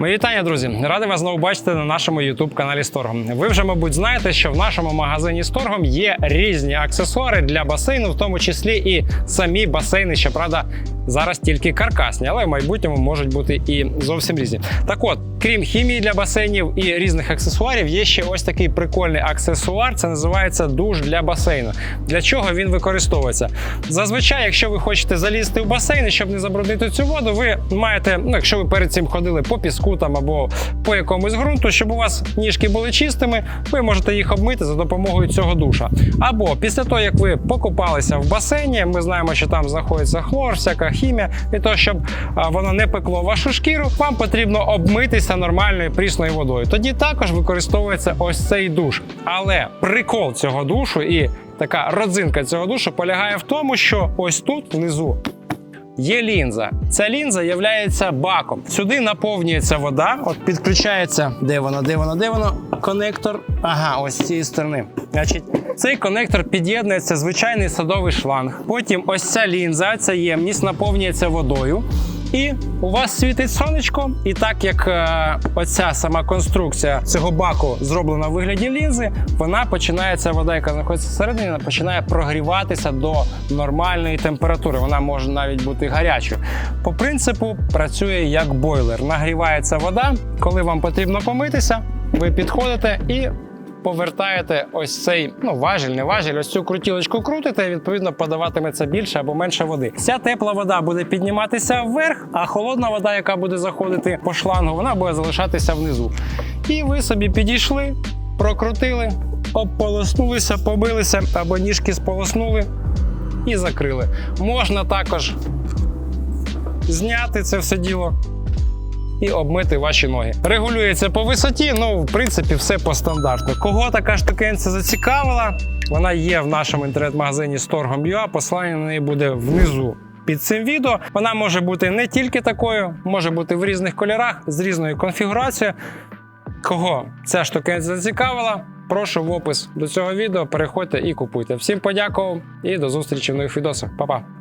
Мої вітання, друзі! Радий вас знову бачити на нашому youtube каналі Сторгом. Ви вже, мабуть, знаєте, що в нашому магазині Сторгом є різні аксесуари для басейну, в тому числі і самі басейни, щоправда, зараз тільки каркасні, але в майбутньому можуть бути і зовсім різні. Так от, крім хімії для басейнів і різних аксесуарів, є ще ось такий прикольний аксесуар. Це називається душ для басейну. Для чого він використовується? Зазвичай, якщо ви хочете залізти в басейн, щоб не забруднити цю воду, ви маєте, ну якщо ви перед цим ходили по піску там або по якомусь ґрунту, щоб у вас ніжки були чистими, ви можете їх обмити за допомогою цього душа. Або після того, як ви покупалися в басейні, ми знаємо, що там знаходиться хлор, всяка хімія, і то, щоб воно не пекло вашу шкіру, вам потрібно обмитися нормальною прісною водою. Тоді також використовується ось цей душ. Але прикол цього душу і така родзинка цього душу полягає в тому, що ось тут внизу є лінза. Ця лінза є баком. Сюди наповнюється вода, от підключається. Де воно, де воно, де воно? Конектор. Ага, ось з цієї сторони. Значить, цей конектор під'єднується звичайний садовий шланг. Потім ось ця лінза, ця ємність наповнюється водою. І у вас світить сонечко, і так як е, оця сама конструкція цього баку зроблена в вигляді лінзи, вона починає ця вода, яка знаходиться всередині, починає прогріватися до нормальної температури. Вона може навіть бути гарячою. По принципу працює як бойлер. Нагрівається вода. Коли вам потрібно помитися, ви підходите і повертаєте ось цей ну важіль, не важіль, ось цю крутілочку крутите, і відповідно подаватиметься більше або менше води. Вся тепла вода буде підніматися вверх, а холодна вода, яка буде заходити по шлангу, вона буде залишатися внизу. І ви собі підійшли, прокрутили, обполоснулися, побилися або ніжки сполоснули і закрили. Можна також зняти це все діло і обмити ваші ноги. Регулюється по висоті, ну, в принципі, все по стандарту. Кого така штукенця зацікавила, вона є в нашому інтернет-магазині Storgom.ua, посилання на неї буде внизу. Під цим відео вона може бути не тільки такою, може бути в різних кольорах з різною конфігурацією. Кого ця штукенця зацікавила, прошу в опис до цього відео. Переходьте і купуйте. Всім подякував і до зустрічі в нових відосах. Па-па!